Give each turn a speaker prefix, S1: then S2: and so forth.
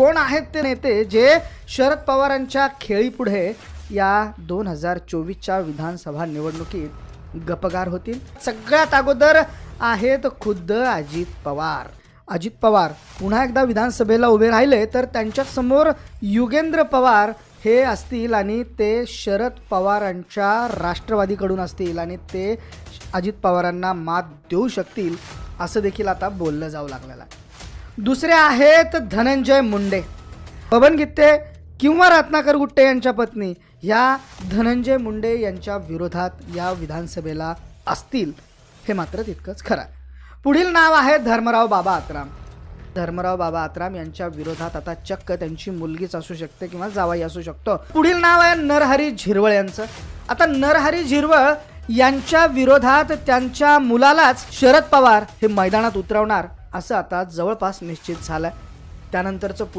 S1: कोण आहेत ते नेते जे शरद पवारांच्या खेळीपुढे या दोन हजार चोवीसच्या विधानसभा निवडणुकीत गपगार होतील? सगळ्यात अगोदर आहेत खुद्द अजित पवार. अजित पवार पुन्हा एकदा विधानसभेला उभे राहिले तर त्यांच्यासमोर युगेंद्र पवार हे असतील आणि ते शरद पवारांच्या राष्ट्रवादीकडून असतील आणि ते अजित पवारांना मात देऊ शकतील असं देखील आता बोललं जाऊ लागलेलं आहे. दुसरे आहेत धनंजय मुंडे. बबन गित्ते किंवा रत्नाकर गुट्टे यांच्या पत्नी या धनंजय मुंडे यांच्या विरोधात या विधानसभेला असतील. हे मात्र तितकंच खरं आहे. पुढील नाव आहे धर्मराव बाबा आत्राम. धर्मराव बाबा आत्राम यांच्या विरोधात आता चक्क त्यांची मुलगीच असू शकते किंवा जावाई असू शकतो. पुढील नाव आहे नरहरी झिरवळ यांचं. आता नरहरी झिरवळ यांच्या विरोधात त्यांच्या मुलालाच शरद पवार हे मैदानात उतरवणार असं आता जवळपास निश्चित झालंय. त्यानंतरचं